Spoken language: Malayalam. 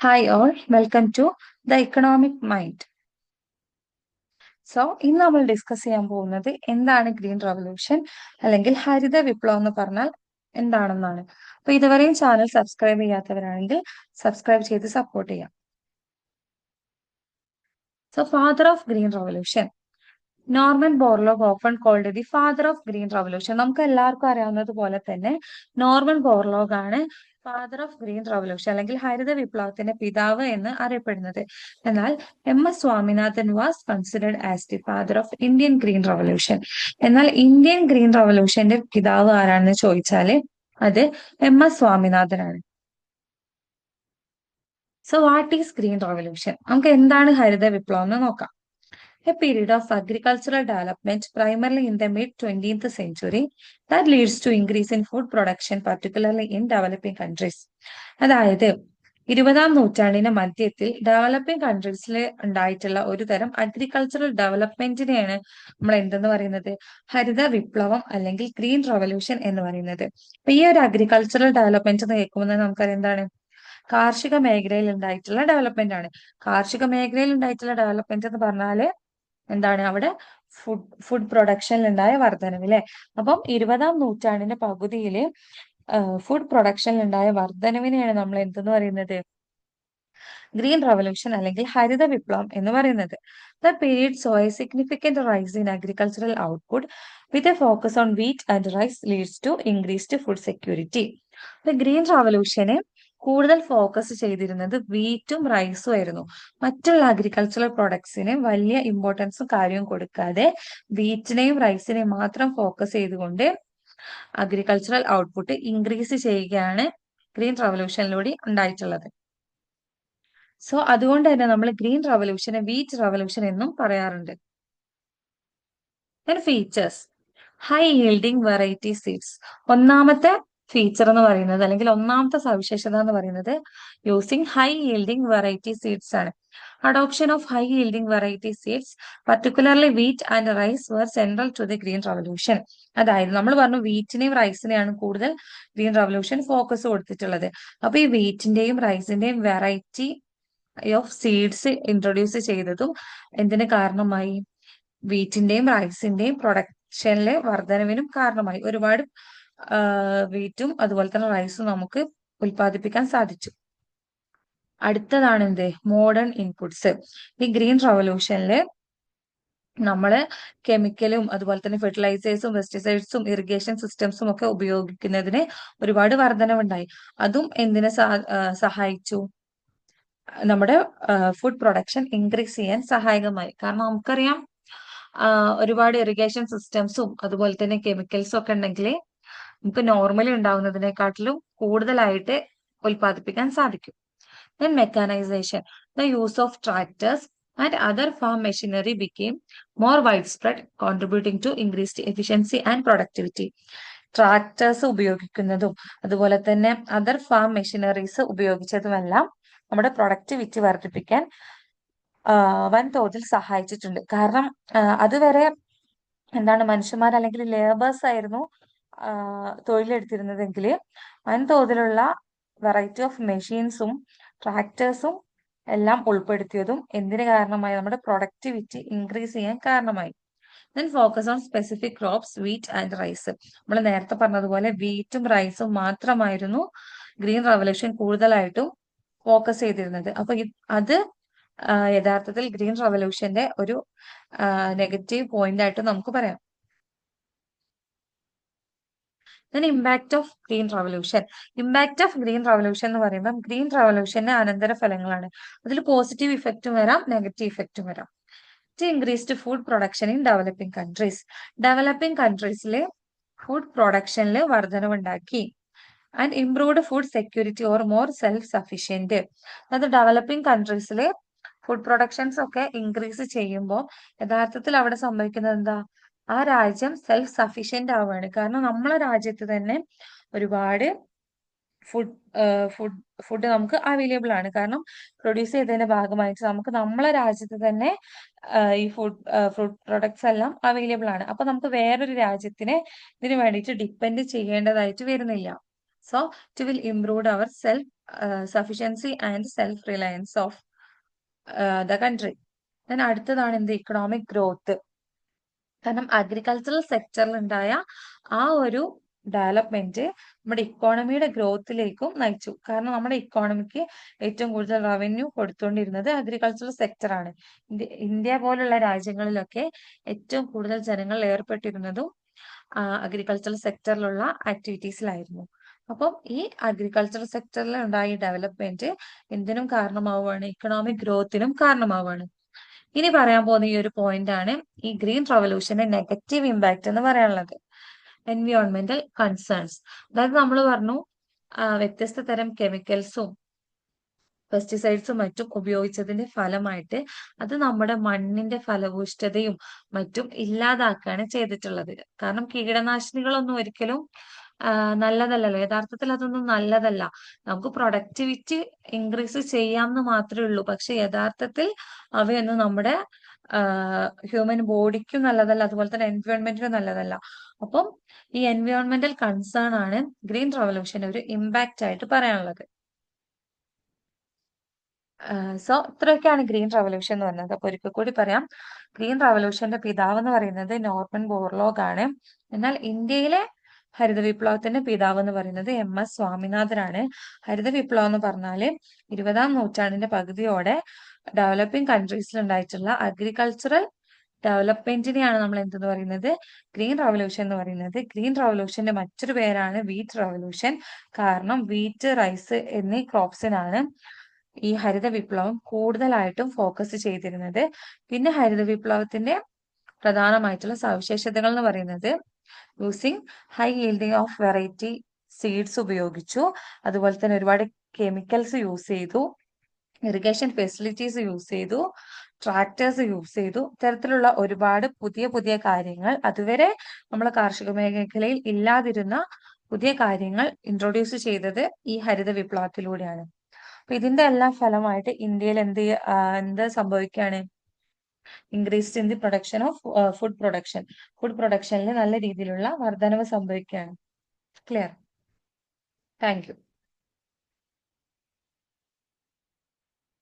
Hi all welcome to the economic mind so ഇന്ന് നമ്മൾ ഡിസ്കസ് ചെയ്യാൻ പോകുന്നത് എന്താണ് ഗ്രീൻ റവല്യൂഷൻ അല്ലെങ്കിൽ ഹരിത വിപ്ലവം എന്ന് പറഞ്ഞാൽ എന്താണെന്നാണ്. അപ്പൊ ഇതുവരെയും ചാനൽ സബ്സ്ക്രൈബ് ചെയ്യാത്തവരാണെങ്കിൽ സബ്സ്ക്രൈബ് ചെയ്ത് സപ്പോർട്ട് ചെയ്യാം. So father of green revolution Norman Borlaug often called the father of green revolution നമുക്ക് എല്ലാവർക്കും അറിയാവുന്നത് പോലെ തന്നെ നോർമൻ ബോർലോഗ് ആണ് ഫാദർ ഓഫ് ഗ്രീൻ റവല്യൂഷൻ അല്ലെങ്കിൽ ഹരിത വിപ്ലവത്തിന്റെ പിതാവ് എന്ന് അറിയപ്പെടുന്നത്. എന്നാൽ M S Swaminathan was considered as the father of Indian green revolution എന്നാൽ ഇന്ത്യൻ ഗ്രീൻ റവല്യൂഷന്റെ പിതാവ് ആരാണെന്ന് ചോദിച്ചാൽ അത് M S സ്വാമിനാഥനാണ് so what is green revolution നമുക്ക് എന്താണ് ഹരിത വിപ്ലവം എന്ന് നോക്കാം. A period of agricultural development primarily in the mid 20th century that leads to increase in food production particularly in developing countries. അതായത് ഇരുപതാം നൂറ്റാണ്ടിന്റെ മധ്യത്തിൽ ഡെവലപ്പിംഗ് കൺട്രീസിൽ ഉണ്ടായിട്ടുള്ള ഒരു തരം അഗ്രികൾച്ചറൽ ഡെവലപ്മെന്റിനെയാണ് നമ്മൾ എന്തെന്ന് പറയുന്നത്? ഹരിത വിപ്ലവം അല്ലെങ്കിൽ ഗ്രീൻ റവല്യൂഷൻ എന്ന് പറയുന്നത്. അപ്പൊ ഈ ഒരു അഗ്രികൾച്ചറൽ ഡെവലപ്മെന്റ് എന്ന് കേൾക്കുമ്പോൾ നമുക്കറിയാം എന്താണ്? കാർഷിക മേഖലയിൽ ഉണ്ടായിട്ടുള്ള ഡെവലപ്മെന്റ് ആണ്. കാർഷിക മേഖലയിൽ ഉണ്ടായിട്ടുള്ള ഡെവലപ്മെന്റ് എന്ന് പറഞ്ഞാൽ എന്താണ് അവിടെ? ഫുഡ് ഫുഡ് പ്രൊഡക്ഷനിൽ ഉണ്ടായ വർധനവ് അല്ലെ അപ്പം ഇരുപതാം നൂറ്റാണ്ടിന്റെ പകുതിയിൽ ഫുഡ് പ്രൊഡക്ഷനിൽ ഉണ്ടായ വർധനവിനെയാണ് നമ്മൾ എന്തെന്ന് പറയുന്നത്? ഗ്രീൻ റവല്യൂഷൻ അല്ലെങ്കിൽ ഹരിത വിപ്ലവം എന്ന് പറയുന്നത്. The period so a significant rise in agricultural output with a focus on wheat and rice leads to increased food security. Green റവല്യൂഷന് കൂടുതൽ ഫോക്കസ് ചെയ്തിരുന്നത് വീറ്റും റൈസും ആയിരുന്നു. മറ്റുള്ള അഗ്രികൾച്ചറൽ പ്രൊഡക്ട്സിന് വലിയ ഇമ്പോർട്ടൻസും കാര്യവും കൊടുക്കാതെ വീറ്റിനെയും റൈസിനെയും മാത്രം ഫോക്കസ് ചെയ്തുകൊണ്ട് അഗ്രികൾച്ചറൽ ഔട്ട്പുട്ട് ഇൻക്രീസ് ചെയ്യുകയാണ് ഗ്രീൻ റവല്യൂഷനിലൂടെ ഉണ്ടായിട്ടുള്ളത്. സോ അതുകൊണ്ട് തന്നെ നമ്മൾ ഗ്രീൻ റവല്യൂഷനെ വീറ്റ് റവല്യൂഷൻ എന്നും പറയാറുണ്ട്. Features high yielding variety seeds ഒന്നാമത്തെ ഫീച്ചർ എന്ന് പറയുന്നത് അല്ലെങ്കിൽ ഒന്നാമത്തെ സവിശേഷത എന്ന് പറയുന്നത് using high yielding variety seeds ആണ്. Adoption of high yielding variety seeds particularly wheat and rice were central to the green revolution അതായത് നമ്മൾ പറഞ്ഞു വീറ്റിനെയും റൈസിനെയാണ് കൂടുതൽ ഗ്രീൻ റവല്യൂഷൻ ഫോക്കസ് കൊടുത്തിട്ടുള്ളത്. അപ്പൊ ഈ വീറ്റിന്റെയും റൈസിന്റെയും വെറൈറ്റി ഓഫ് സീഡ്സ് ഇൻട്രൊഡ്യൂസ് ചെയ്തതും എന്തിന് കാരണമായി? വീറ്റിന്റെയും റൈസിന്റെയും പ്രൊഡക്ഷനിലെ വർധനവിനും കാരണമായി. ഒരുപാട് വീറ്റും അതുപോലെ തന്നെ റൈസും നമുക്ക് ഉൽപ്പാദിപ്പിക്കാൻ സാധിച്ചു. അടുത്തതാണ് എന്ത് മോഡേൺ ഇൻപുട്സ് ഈ ഗ്രീൻ റവല്യൂഷനിൽ നമ്മൾ കെമിക്കലും അതുപോലെ തന്നെ ഫെർട്ടിലൈസേഴ്സും പെസ്റ്റിസൈഡ്സും ഇറിഗേഷൻ സിസ്റ്റംസും ഒക്കെ ഉപയോഗിക്കുന്നതിന് ഒരുപാട് വർധനവുണ്ടായി. അതും എന്തിനെ സഹായിച്ചു? നമ്മുടെ ഫുഡ് പ്രൊഡക്ഷൻ ഇൻക്രീസ് ചെയ്യാൻ സഹായകമായി. കാരണം നമുക്കറിയാം ഒരുപാട് ഇറിഗേഷൻ സിസ്റ്റംസും അതുപോലെ തന്നെ കെമിക്കൽസും ഒക്കെ ഉണ്ടെങ്കിൽ നമുക്ക് നോർമലി ഉണ്ടാവുന്നതിനെക്കാട്ടിലും കൂടുതലായിട്ട് ഉൽപ്പാദിപ്പിക്കാൻ സാധിക്കും. Then mechanisation the use of tractors and other farm machinery became more widespread contributing to increased efficiency and productivity tractors ഉപയോഗിക്കുന്നതും അതുപോലെ തന്നെ അതർ ഫാം മെഷീനറീസ് ഉപയോഗിച്ചതുമെല്ലാം നമ്മുടെ പ്രൊഡക്ടിവിറ്റി വർദ്ധിപ്പിക്കാൻ വൻതോതിൽ സഹായിച്ചിട്ടുണ്ട്. കാരണം അതുവരെ എന്താണ് മനുഷ്യന്മാർ അല്ലെങ്കിൽ ലേബേഴ്സ് ആയിരുന്നു തൊഴിലെടുത്തിരുന്നതെങ്കിൽ വൻതോതിലുള്ള വെറൈറ്റി ഓഫ് മെഷീൻസും ട്രാക്ടേഴ്സും എല്ലാം ഉൾപ്പെടുത്തിയതും എന്തിനു കാരണമായി? നമ്മുടെ പ്രൊഡക്ടിവിറ്റി ഇൻക്രീസ് ചെയ്യാൻ കാരണമായി. Then focus on specific crops wheat and rice നമ്മൾ നേരത്തെ പറഞ്ഞതുപോലെ വീറ്റും റൈസും മാത്രമായിരുന്നു ഗ്രീൻ റവല്യൂഷൻ കൂടുതലായിട്ടും ഫോക്കസ് ചെയ്തിരുന്നത്. അപ്പൊ അത് യഥാർത്ഥത്തിൽ ഗ്രീൻ റവല്യൂഷന്റെ ഒരു നെഗറ്റീവ് പോയിന്റ് ആയിട്ട് നമുക്ക് പറയാം. Then impact of green revolution impact of green revolution എന്ന് പറയുമ്പോൾ ഗ്രീൻ റവല്യൂഷന്റെ അനന്തര ഫലങ്ങളാണ് അതിൽ പോസിറ്റീവ് ഇഫക്റ്റും വരാം നെഗറ്റീവ് ഇഫക്റ്റും വരാം. To increased food production in developing countries developing കൺട്രീസിലെ food പ്രൊഡക്ഷനിൽ വർധനവുണ്ടാക്കി. And improved food security or more self sufficient അതായത് ഡെവലപ്പിംഗ് കൺട്രീസിലെ ഫുഡ് പ്രൊഡക്ഷൻസ് ഒക്കെ ഇൻക്രീസ് ചെയ്യുമ്പോൾ യഥാർത്ഥത്തിൽ അവിടെ സംഭവിക്കുന്നത് എന്താ? ആ രാജ്യം സെൽഫ് സഫീഷ്യന്റ് ആവുകയാണ്. കാരണം നമ്മളെ രാജ്യത്ത് തന്നെ ഒരുപാട് ഫുഡ് ഫുഡ് ഫുഡ് നമുക്ക് അവൈലബിൾ ആണ്. കാരണം പ്രൊഡ്യൂസ് ചെയ്തതിന്റെ ഭാഗമായിട്ട് നമുക്ക് നമ്മളെ രാജ്യത്ത് തന്നെ ഈ ഫുഡ് ഫുഡ് പ്രൊഡക്ട്സ് എല്ലാം അവൈലബിൾ ആണ്. അപ്പൊ നമുക്ക് വേറൊരു രാജ്യത്തിനെ ഇതിന് വേണ്ടിയിട്ട് ഡിപ്പെൻഡ് ചെയ്യേണ്ടതായിട്ട് വരുന്നില്ല. So to will improve our self sufficiency and self reliance of the country then അടുത്തതാണ് എന്ത്? ഇക്കണോമിക് ഗ്രോത്ത് കാരണം അഗ്രികൾച്ചറൽ സെക്ടറിൽ ഉണ്ടായ ആ ഒരു ഡെവലപ്മെന്റ് നമ്മുടെ ഇക്കോണമിയുടെ ഗ്രോത്തിലേക്കും നയിച്ചു. കാരണം നമ്മുടെ ഇക്കോണമിക്ക് ഏറ്റവും കൂടുതൽ റവന്യൂ കൊടുത്തുകൊണ്ടിരുന്നത് അഗ്രികൾച്ചറൽ സെക്ടറാണ് ഇന്ത്യ പോലുള്ള രാജ്യങ്ങളിലൊക്കെ ഏറ്റവും കൂടുതൽ ജനങ്ങൾ ഏർപ്പെട്ടിരുന്നതും അഗ്രികൾച്ചറൽ സെക്ടറിലുള്ള ആക്ടിവിറ്റീസിലായിരുന്നു അപ്പം ഈ അഗ്രികൾച്ചറൽ സെക്ടറിൽ ഉണ്ടായ ഡെവലപ്മെന്റ് എന്തിനും കാരണമാവുകയാണ് ഇക്കണോമിക് ഗ്രോത്തിനും കാരണമാവുകയാണ് ഇനി പറയാൻ പോകുന്ന ഈ ഒരു പോയിന്റ് ആണ് ഈ ഗ്രീൻ റവല്യൂഷന്റെ നെഗറ്റീവ് ഇമ്പാക്ട് എന്ന് പറയാനുള്ളത്. എൻവിയോൺമെന്റൽ കൺസേൺസ് അതായത് നമ്മൾ പറഞ്ഞു വ്യത്യസ്ത തരം കെമിക്കൽസും പെസ്റ്റിസൈഡ്സും മറ്റും ഉപയോഗിച്ചതിന്റെ ഫലമായിട്ട് അത് നമ്മുടെ മണ്ണിന്റെ ഫലഭൂഷ്ഠതയും മറ്റും ഇല്ലാതാക്കുകയാണ് ചെയ്തിട്ടുള്ളത്. കാരണം കീടനാശിനികളൊന്നും ഒരിക്കലും നല്ലതല്ലല്ലോ. യഥാർത്ഥത്തിൽ അതൊന്നും നല്ലതല്ല. നമുക്ക് പ്രൊഡക്ടിവിറ്റി ഇൻക്രീസ് ചെയ്യാമെന്ന് മാത്രമേ ഉള്ളൂ. പക്ഷെ യഥാർത്ഥത്തിൽ അവയൊന്നും നമ്മുടെ ഹ്യൂമൻ ബോഡിക്കും നല്ലതല്ല. അതുപോലെ തന്നെ എൻവയോൺമെന്റിനും നല്ലതല്ല. അപ്പം ഈ എൻവയോൺമെന്റൽ കൺസേൺ ആണ് ഗ്രീൻ റവല്യൂഷൻ ഒരു ഇമ്പാക്റ്റ് ആയിട്ട് പറയാനുള്ളത്. സോ ഇത്രയൊക്കെയാണ് ഗ്രീൻ റവല്യൂഷൻ എന്ന് പറയുന്നത് അപ്പൊ ഒരിക്കൽ കൂടി പറയാം. ഗ്രീൻ റവല്യൂഷന്റെ പിതാവ് എന്ന് പറയുന്നത് നോർമൻ ബോർലോഗ് ആണ്. എന്നാൽ ഇന്ത്യയിലെ ഹരിത വിപ്ലവത്തിന്റെ പിതാവ് എന്ന് പറയുന്നത് എം എസ് സ്വാമിനാഥനാണ്. ഹരിത വിപ്ലവം എന്ന് പറഞ്ഞാൽ ഇരുപതാം നൂറ്റാണ്ടിന്റെ പകുതിയോടെ ഡെവലപ്പിംഗ് കൺട്രീസിൽ ഉണ്ടായിട്ടുള്ള അഗ്രികൾച്ചറൽ ഡെവലപ്മെന്റിനെയാണ് നമ്മൾ എന്തെന്ന് പറയുന്നത്? ഗ്രീൻ റവല്യൂഷൻ എന്ന് പറയുന്നത്. ഗ്രീൻ റവല്യൂഷന്റെ മറ്റൊരു പേരാണ് വീറ്റ് റവല്യൂഷൻ കാരണം വീറ്റ് റൈസ് എന്നീ ക്രോപ്സിനാണ് ഈ ഹരിത വിപ്ലവം കൂടുതലായിട്ടും ഫോക്കസ് ചെയ്തിരുന്നത്. പിന്നെ ഹരിത വിപ്ലവത്തിന്റെ പ്രധാനമായിട്ടുള്ള സവിശേഷതകൾ എന്ന് പറയുന്നത് using high yielding of variety seeds ഉപയോഗിച്ചു. അതുപോലെ തന്നെ ഒരുപാട് കെമിക്കൽസ് യൂസ് ചെയ്തു. ഇറിഗേഷൻ ഫെസിലിറ്റീസ് യൂസ് ചെയ്തു. ട്രാക്ടേഴ്സ് യൂസ് ചെയ്തു. ഇത്തരത്തിലുള്ള ഒരുപാട് പുതിയ പുതിയ കാര്യങ്ങൾ അതുവരെ നമ്മളെ കാർഷിക മേഖലയിൽ ഇല്ലാതിരുന്ന പുതിയ കാര്യങ്ങൾ ഇൻട്രൊഡ്യൂസ് ചെയ്തത് ഈ ഹരിത വിപ്ലവത്തിലൂടെയാണ്. അപ്പൊ ഇതിന്റെ എല്ലാം ഫലമായിട്ട് ഇന്ത്യയിൽ എന്ത് എന്ത് സംഭവിക്കുകയാണ്? Increased in the production of food production food പ്രൊഡക്ഷനിൽ നല്ല രീതിയിലുള്ള വർധനവ് സംഭവിക്കുകയാണ് ക്ലിയർ താങ്ക് യു